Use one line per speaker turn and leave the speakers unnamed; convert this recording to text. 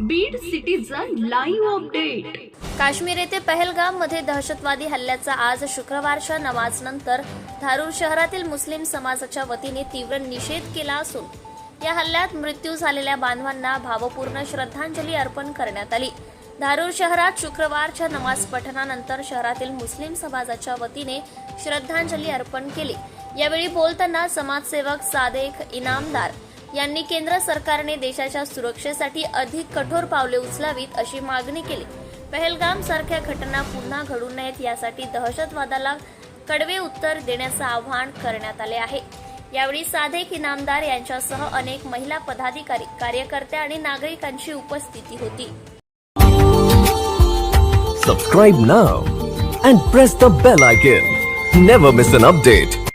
Beed citizen live update
Kashmir येथे पहलगाममध्ये दहशतवादी हल्ल्याचा आज शुक्रवारच्या नमाजनंतर धारूर शहरातील मुस्लिम समाजाच्या वतीने तीव्र निषेध केला असून या हल्ल्यात मृत्यू झालेल्या बांधवांना भावपूर्ण श्रद्धांजली अर्पण करण्यात आली. धारूर शहरात शुक्रवारच्या नमाज पठणानंतर शहरातील मुस्लिम समाजाच्या वतीने श्रद्धांजली अर्पण केली. यावेळी बोलताना समाजसेवक सादेख इनामदार यांनी केंद्र सरकारने देशाच्या सुरक्षेसाठी अधिक कठोर पावले उचलावीत अशी मागणी केली. पहलगाम सारख्या घटना पुन्हा घडू नयेत यासाठी दहशतवादाला कडवे उत्तर देण्याचं आवाहन करण्यात आले आहे. यावेळी साधेक इनामदार यांच्यासह अनेक महिला पदाधिकारी कार्यकर्त्या आणि नागरिकांची उपस्थिती होती.
Subscribe now and press the bell icon never miss an update